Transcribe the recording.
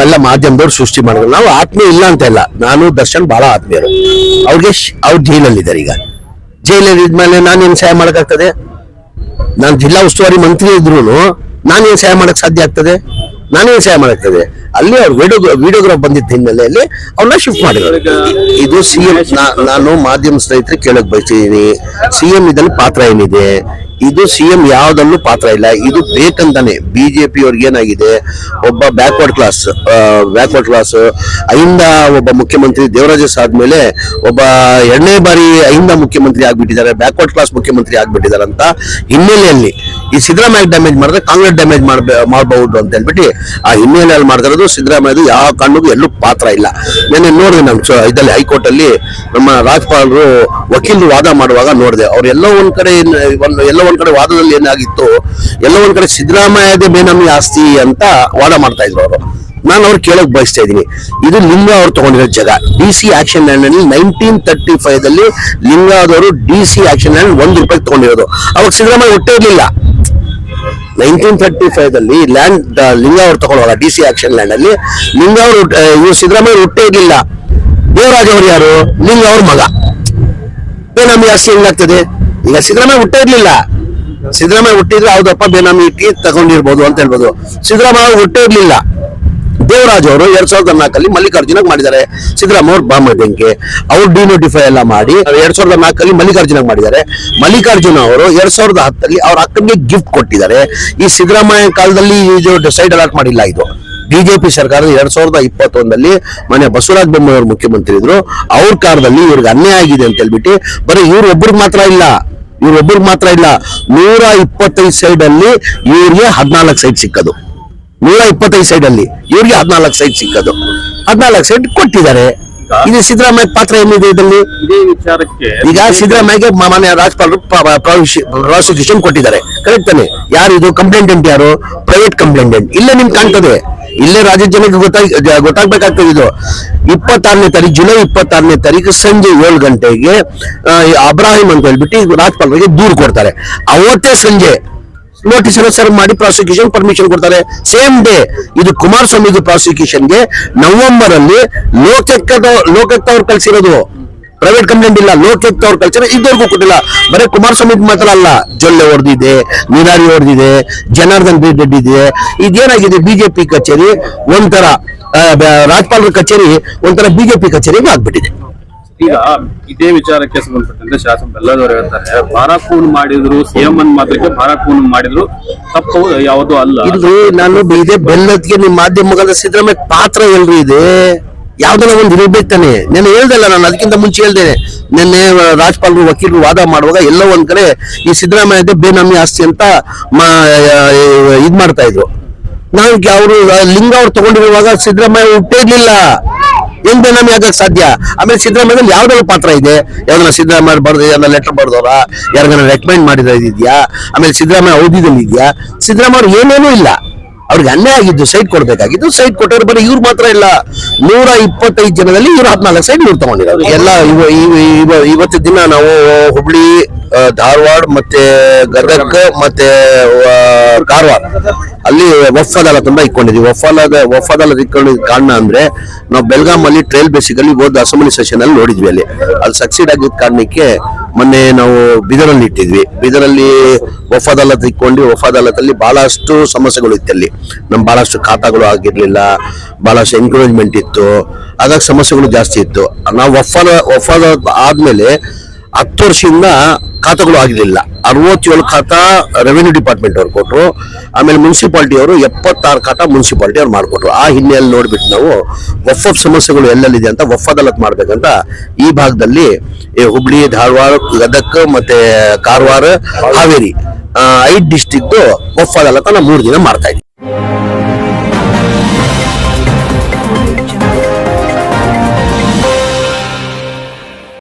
ಎಲ್ಲ ಮಾಧ್ಯಮದವ್ರು ಸೃಷ್ಟಿ ಮಾಡಿದ್ರು. ನಾವು ಆತ್ಮೀಯ ಇಲ್ಲ ಅಂತ ಇಲ್ಲ. ನಾನು, ದರ್ಶನ್ ಬಹಳ ಆತ್ಮೀಯರು. ಅವ್ರಿಗೆ ಅವ್ರು ಜೈಲಲ್ಲಿದ್ದಾರೆ ಈಗ. ಜೈಲಲ್ಲಿ ಇದ್ಮೇಲೆ ನಾನೇನು ಸಹಾಯ ಮಾಡೋಕ್ಕಾಗ್ತದೆ? ನಾನು ಜಿಲ್ಲಾ ಉಸ್ತುವಾರಿ ಮಂತ್ರಿ ಇದ್ರು ನಾನೇನ್ ಸಹಾಯ ಮಾಡಕ್ ಸಾಧ್ಯ ಆಗ್ತದೆ? ನಾನೇನು ಸಹಾಯ ಮಾಡಾಗ್ತದೆ ಅಲ್ಲಿ ಅವ್ರು ವಿಡಿಯೋ ವಿಡಿಯೋಗ್ರಾಫ್ ಬಂದಿದ್ದ ಹಿನ್ನೆಲೆಯಲ್ಲಿ ಅವ್ರನ್ನ ಶಿಫ್ಟ್ ಮಾಡಿದ್ರು ಇದು ಸಿ ಎಂ ನಾನು ಮಾಧ್ಯಮ ಸ್ನೇಹಿತರೆ ಕೇಳಕ್ ಬಯಸಿದ್ದೀನಿ ಸಿ ಎಂ ಇದ್ರಲ್ಲಿ ಪಾತ್ರ ಏನಿದೆ? ಇದು ಸಿ ಎಂ ಯಾವ್ದಲ್ಲೂ ಪಾತ್ರ ಇಲ್ಲ. ಇದು ಬೇಕಂತಾನೆ ಬಿಜೆಪಿ ಅವ್ರಿಗೆ ಏನಾಗಿದೆ? ಒಬ್ಬ backward class backward class AHINDA ಒಬ್ಬ ಮುಖ್ಯಮಂತ್ರಿ ದೇವರಾಜಸ್ ಆದ್ಮೇಲೆ ಒಬ್ಬ ಎರಡನೇ ಬಾರಿ ಅಹಿಂದ ಮುಖ್ಯಮಂತ್ರಿ ಆಗ್ಬಿಟ್ಟಿದ್ದಾರೆ ಬ್ಯಾಕ್ವರ್ಡ್ ಕ್ಲಾಸ್ ಮುಖ್ಯಮಂತ್ರಿ ಆಗ್ಬಿಟ್ಟಿದ್ದಾರೆ ಅಂತ ಹಿನ್ನೆಲೆಯಲ್ಲಿ ಈ ಸಿದ್ದರಾಮಯ್ಯ ಡ್ಯಾಮೇಜ್ ಮಾಡಿದ್ರೆ ಕಾಂಗ್ರೆಸ್ ಡ್ಯಾಮೇಜ್ ಮಾಡ್ಬೇ ಮಾಡಬಹುದು ಅಂತ ಹೇಳ್ಬಿಟ್ಟು ಆ ಹಿನ್ನೆಲೆಯಲ್ಲಿ ಮಾಡ್ತಿರೋದು ಸಿದ್ದರಾಮಯ್ಯದು ಯಾವ ಕಣ್ಣಿಗೂ ಎಲ್ಲೂ ಪಾತ್ರ ಇಲ್ಲ. ನಾನು ನೋಡಿದೆ ನಾನು ಇದರಲ್ಲಿ ಹೈಕೋರ್ಟ್ ಅಲ್ಲಿ ನಮ್ಮ ರಾಜ್ಪಾಲರು ವಕೀಲರು ವಾದ ಮಾಡುವಾಗ ನೋಡಿದೆ. ಅವ್ರು ಎಲ್ಲೋ ಒಂದ್ ಕಡೆ ಒಂದು ಎಲ್ಲೋ ಒಂದ್ ಕಡೆ ವಾದದಲ್ಲಿ ಏನಾಗಿತ್ತು, ಎಲ್ಲೋ ಒಂದ್ ಕಡೆ ಸಿದ್ದರಾಮಯ್ಯದೇ ಬೇನಾಮಿ ಆಸ್ತಿ ಅಂತ ವಾದ ಮಾಡ್ತಾ ಇದ್ರು ಅವರು. ನಾನು ಅವ್ರು ಕೇಳಕ್ ಬಯಸ್ತಾ ಇದ್ದೀನಿ. ಇದು ಲಿಂಗ ಅವ್ರು ತಗೊಂಡಿರೋ ಜಾಗ. ಡಿ ಸಿ ಆಕ್ಷನ್ ಲ್ಯಾಂಡ್ ಅಲ್ಲಿ ನೈನ್ಟೀನ್ ತರ್ಟಿ ಫೈವ್ ದಲ್ಲಿ ಲಿಂಗಾದವರು ಡಿ ಸಿ ಆಕ್ಷನ್ ಲ್ಯಾಂಡ್ ಒಂದು ರೂಪಾಯಿ ತಗೊಂಡಿರೋದು. ಅವಾಗ ಸಿದ್ದರಾಮಯ್ಯ ಹುಟ್ಟೇ ಇರ್ಲಿಲ್ಲ. ನೈನ್ಟೀನ್ ತರ್ಟಿ ಫೈವ್ ಅಲ್ಲಿ ಲ್ಯಾಂಡ್ ಲಿಂಗ ಅವ್ರು ತಗೊಳ್ಳುವಾಗ ಡಿ ಸಿ ಆಕ್ಷನ್ ಲ್ಯಾಂಡ್ ಅಲ್ಲಿ ಲಿಂಗ ಅವರು ಸಿದ್ದರಾಮಯ್ಯ ಹುಟ್ಟೇ ಇರಲಿಲ್ಲ. ದೇವರಾಜ್ ಯಾರು? ಲಿಂಗ ಅವ್ರ ಮಗ. ಬೇನಾಮಿ ಆಸ್ತಿ ಹೆಂಗಾಗ್ತದೆ? ಈಗ ಸಿದ್ದರಾಮಯ್ಯ ಹುಟ್ಟೇ ಇರ್ಲಿಲ್ಲ. ಸಿದ್ದರಾಮಯ್ಯ ಹುಟ್ಟಿದ್ರೆ ಹೌದಪ್ಪ, ಬೇನಾಮಿ ಇಟ್ಟಿ ತಗೊಂಡಿರ್ಬೋದು ಅಂತ ಹೇಳ್ಬೋದು. ಸಿದ್ದರಾಮಯ್ಯ ಹುಟ್ಟೇ ಇರ್ಲಿಲ್ಲ. ದೇವರಾಜ್ ಅವರು ಎರಡ್ ಸಾವಿರದ ನಾಲ್ಕಲ್ಲಿ ಮಲ್ಲಿಕಾರ್ಜುನ ಮಾಡಿದ್ದಾರೆ. ಸಿದ್ದರಾಮಯ್ಯ ಅವರು ಬೆಂಕಿ ಅವ್ರು ಡಿನೋಟಿಫೈ ಎಲ್ಲ ಮಾಡಿ ಎರಡ್ ಸಾವಿರದ ನಾಲ್ಕಲ್ಲಿ ಮಲ್ಲಿಕಾರ್ಜುನ ಮಾಡಿದ್ದಾರೆ. ಮಲ್ಲಿಕಾರ್ಜುನ ಅವರು ಎರಡ್ ಸಾವಿರದ ಹತ್ತಲ್ಲಿ ಅವ್ರ ಅಕ್ಕನಿಗೆ ಗಿಫ್ಟ್ ಕೊಟ್ಟಿದ್ದಾರೆ. ಈ ಸಿದ್ದರಾಮಯ್ಯ ಕಾಲದಲ್ಲಿ ಇದು ಸೈಡ್ ಅಲಾಟ್ ಮಾಡಿಲ್ಲ ಇದು. ಬಿಜೆಪಿ ಸರ್ಕಾರ ಎರಡ್ ಸಾವಿರದ ಇಪ್ಪತ್ತೊಂದಲ್ಲಿ ಮನೆ ಬಸವರಾಜ ಬೊಮ್ಮಾಯಿ ಅವರು ಮುಖ್ಯಮಂತ್ರಿ ಇದ್ರು. ಅವ್ರ ಕಾಲದಲ್ಲಿ ಇವ್ರಿಗೆ ಅನ್ಯಾಯ ಆಗಿದೆ ಅಂತ ಹೇಳ್ಬಿಟ್ಟು ಬರೀ ಇವ್ರು ಒಬ್ರಿಗೆ ಮಾತ್ರ ಇಲ್ಲ. ಇವ್ರೊಬ್ರಿಗೆ ಮಾತ್ರ ಇಲ್ಲ. ನೂರ ಇಪ್ಪತ್ತೈದು ಸೈಡ್ ಅಲ್ಲಿ ಇವ್ರಿಗೆ ಹದಿನಾಲ್ಕು ಸೈಡ್ ಸಿಕ್ಕದು. ನೂರ ಇಪ್ಪತ್ತೈದು ಸೈಡ್ ಅಲ್ಲಿ ಇವ್ರಿಗೆ ಹದಿನಾಲ್ಕು ಸೈಡ್ ಸಿಕ್ಕದು. ಹದಿನಾಲ್ಕು ಸೈಡ್ ಕೊಟ್ಟಿದ್ದಾರೆ. ಇದು ಸಿದ್ದರಾಮಯ್ಯ ಪಾತ್ರ ಏನಿದೆ ಇದರಲ್ಲಿ? ಈಗ ಸಿದ್ದರಾಮಯ್ಯಗೆ ಮಾನ್ಯ ರಾಜ್ಪಾಲರು ಪ್ರಾಸಿಕ್ಯೂಷನ್ ಕೊಟ್ಟಿದ್ದಾರೆ. ಕರೆಕ್ಟ್ ತಾನೆ? ಯಾರು ಇದು ಕಂಪ್ಲೇಂಟೆಂಟ್ ಯಾರು? Private complainant. ಇಲ್ಲೇ ನಿಮ್ ಕಾಣ್ತದೆ. ಇಲ್ಲೇ ರಾಜ್ಯ ಜನಕ್ಕೆ ಗೊತ್ತಾಗಿ ಗೊತ್ತಾಗ್ಬೇಕಾಗ್ತದೆ ಇದು. ಇಪ್ಪತ್ತಾರನೇ ತಾರೀಕು ಜುಲೈ ಇಪ್ಪತ್ತಾರನೇ ತಾರೀಕು ಸಂಜೆ ಏಳು ಗಂಟೆಗೆ ಅಬ್ರಾಹಿಂ ಅಂತ ಹೇಳ್ಬಿಟ್ಟು ರಾಜ್ಪಾಲರಿಗೆ ದೂರು ಕೊಡ್ತಾರೆ. ಅವತ್ತೇ ಸಂಜೆ ನೋಟಿಸ್ ಸರ್ವ್ ಮಾಡಿ ಪ್ರಾಸಿಕ್ಯೂಷನ್ ಪರ್ಮಿಷನ್ ಕೊಡ್ತಾರೆ. ಸೇಮ್ ಡೇ ಇದು ಕುಮಾರಸ್ವಾಮಿ ಪ್ರಾಸಿಕ್ಯೂಷನ್ಗೆ ನವೆಂಬರ್ ಅಲ್ಲಿ ಲೋಕಕ್ಕದ ಲೋಕಕ್ಕೆ ಅವ್ರು ಕಳಿಸಿರೋದು. ಪ್ರೈವೇಟ್ ಕಂಪ್ಲೇಂಟ್ ಇಲ್ಲ, ಲೋಕಕ್ಕೆ ಅವ್ರು ಕಳ್ಸಿರೋ ಇದುವರೆಗೂ ಕೊಟ್ಟಿಲ್ಲ. ಬರೀ ಕುಮಾರಸ್ವಾಮಿ ಮಾತ್ರ ಅಲ್ಲ, ಜೊಲ್ಲೆ ಹೊಡೆದಿದೆ ನಿರಾರಿ ಹೊಡೆದಿದೆ, ಜನಾರ್ದನ್ ರೆಡ್ಡಿ ಇದೆ. ಇದೇನಾಗಿದೆ ಬಿಜೆಪಿ ಕಚೇರಿ? ಒಂಥರ ರಾಜ್ಪಾಲರ ಕಚೇರಿ, ಒಂಥರ ಬಿಜೆಪಿ ಕಚೇರಿಗೆ ಆಗ್ಬಿಟ್ಟಿದೆ. ಈಗ ಇದೇ ವಿಚಾರಕ್ಕೆ ಸಂಬಂಧಪಟ್ಟಂತೆ ಶಾಸಕ ಬೆಲ್ಲದವರು ಹೇಳ್ತಾರೆ ಭಾರ ಕೂನ್ ಮಾಡಿದ್ರು ಸಿಎಂ ಅನ್ ಮಾತ್ರಕ್ಕೆ ಭಾರ ಕೂನ್ ಮಾಡಿದ್ರು, ತಪ್ಪು ಯಾವುದು ಅಲ್ಲ. ಇಲ್ರಿ, ನಾನು ಇದೇ ಬೆಲ್ಲದ್ಗೆ ನಿಮ್ ಮಾಧ್ಯಮಗಳ ಸಿದ್ದರಾಮಯ್ಯ ಪಾತ್ರ ಎಲ್ರಿ ಇದೆ? ಯಾವ್ದಲ್ಲ ಒಂದು ಇರ್ಬೇಕು ತಾನೆ. ನಾನು ಹೇಳ್ದಲ್ಲ ನಾನು, ಅದಕ್ಕಿಂತ ಮುಂಚೆ ಹೇಳ್ದೆ ನಿನ್ನೆ ರಾಜ್ಯಪಾಲರು ವಕೀಲರು ವಾದ ಮಾಡುವಾಗ ಎಲ್ಲ ಒಂದ್ ಕಡೆ ಈ ಸಿದ್ದರಾಮಯ್ಯ ಬೇನಾಮಿ ಆಸ್ತಿ ಅಂತ ಇದ್ ಮಾಡ್ತಾ ಇದ್ರು. ನಾನು ಅವರು ಲಿಂಗ ಅವ್ರು ತಗೊಂಡಿರುವಾಗ ಸಿದ್ದರಾಮಯ್ಯ ಹುಟ್ಟೇ ಇರ್ಲಿಲ್ಲ. ಹೆಂಗ್ ಬೇನಾಮಿ ಆಗಕ್ ಸಾಧ್ಯ. ಆಮೇಲೆ ಸಿದ್ದರಾಮಯ್ಯದಲ್ಲಿ ಯಾವ್ದಾದ್ರು ಪಾತ್ರ ಇದೆ? ಯಾವ್ದಾರ ಸಿದ್ದರಾಮಯ್ಯ ಬರ್ದು, ಯಾವ್ದನ್ನ ಲೆಟರ್ ಬರ್ದವ್ರ? ಯಾರಿಗಾನ ರೆಕಮೆಂಡ್ ಮಾಡಿದ ಇದೆಯಾ? ಆಮೇಲೆ ಸಿದ್ದರಾಮಯ್ಯ ಔದಿದಲ್ಲಿ ಇದೆಯಾ? ಸಿದ್ದರಾಮಯ್ಯ ಏನೇನೂ ಇಲ್ಲ. ಅವ್ರಿಗೆ ಅನ್ಯಾಯ ಆಗಿದ್ದು ಸೈಟ್ ಕೊಡ್ಬೇಕಾಗಿದ್ದು ಸೈಟ್ ಕೊಟ್ಟವ್ರು ಬರೀ ಇವ್ರು ಮಾತ್ರ ಇಲ್ಲ. ನೂರ ಇಪ್ಪತ್ತೈದು ಜನದಲ್ಲಿ ಇವ್ರು ಹದಿನಾಲ್ಕು ಸೈಟ್ ಇವ್ರು ತಗೊಂಡಿದ್ದಾರೆ ಎಲ್ಲ ಇವತ್ತು ದಿನ ನಾವು ಹುಬ್ಳಿ ಧಾರವಾಡ ಮತ್ತೆ ಗದಗ ಮತ್ತೆ ಕಾರವಾರ. ಅಲ್ಲಿ ವಫ್ ತುಂಬಾ ಇಕ್ಕೊಂಡಿದ್ವಿ ಇಟ್ಕೊಂಡಿದ್ವಿ. ವಫ್ ಅದಾದ ವಫ್ ಇಟ್ಕೊಂಡಿದ್ ಕಾರಣ ಅಂದ್ರೆ ನಾವು ಬೆಲ್ಗಾಮ್ ಅಲ್ಲಿ ಟ್ರೈಲ್ ಬೇಸಿಕಲ್ಲಿ ಹೋದ ಅಸೆಂಬ್ಲಿ ಸೆಷನ್ ಅಲ್ಲಿ ನೋಡಿದ್ವಿ ಅಲ್ಲಿ. ಅಲ್ಲಿ ಸಕ್ಸೀಡ್ ಆಗಿದ್ದ ಕಾರಣಕ್ಕೆ ಮೊನ್ನೆ ನಾವು ಬೀದರಲ್ಲಿ ಇಟ್ಟಿದ್ವಿ. ಬೀದರಲ್ಲಿ ವಫ್ ಅದಾಲತ್ ಇಟ್ಕೊಂಡು ಬಹಳಷ್ಟು ಸಮಸ್ಯೆಗಳು ಇತ್ತು ಅಲ್ಲಿ. ನಮ್ಮ ಬಹಳಷ್ಟು ಖಾತಾಗಳು ಆಗಿರ್ಲಿಲ್ಲ, ಬಹಳಷ್ಟು ಎನ್ಕರೇಜ್ಮೆಂಟ್ ಇತ್ತು ಹಾಗಾಗಿ ಸಮಸ್ಯೆಗಳು ಜಾಸ್ತಿ ಇತ್ತು. ನಾವು ವಫ್ ವಫ್ ಅದಾಲತ್ ಆದ್ಮೇಲೆ ಹತ್ತು ವರ್ಷದಿಂದ ಖಾತಾಗಳು ಆಗಿರಲಿಲ್ಲ. ಅರವತ್ತೇಳು ಖಾತಾ ರೆವೆನ್ಯೂ ಡಿಪಾರ್ಟ್ಮೆಂಟ್ ಅವ್ರು ಕೊಟ್ಟರು ಆಮೇಲೆ ಮುನ್ಸಿಪಾಲ್ಟಿ ಅವರು ಎಪ್ಪತ್ತಾರು ಖಾತಾ ಮುನ್ಸಿಪಾಲ್ಟಿ ಅವ್ರು ಮಾಡಿಕೊಟ್ರು. ಆ ಹಿನ್ನೆಲೆಯಲ್ಲಿ ನೋಡ್ಬಿಟ್ಟು ನಾವು ಆಫ್ ಸಮಸ್ಯೆಗಳು ಎಲ್ಲೆಲ್ಲಿದೆ ಅಂತ ವಫ್ ಅದಾಲತ್ ಮಾಡ್ಬೇಕಂತ ಈ ಭಾಗದಲ್ಲಿ ಹುಬ್ಳಿ, ಧಾರವಾಡ, ಗದಗ ಮತ್ತೆ ಕಾರವಾರ, ಹಾವೇರಿ ಐದು ಡಿಸ್ಟಿಕ್ ವಫ್ ನಾವು ಮೂರು ದಿನ ಮಾಡ್ತಾ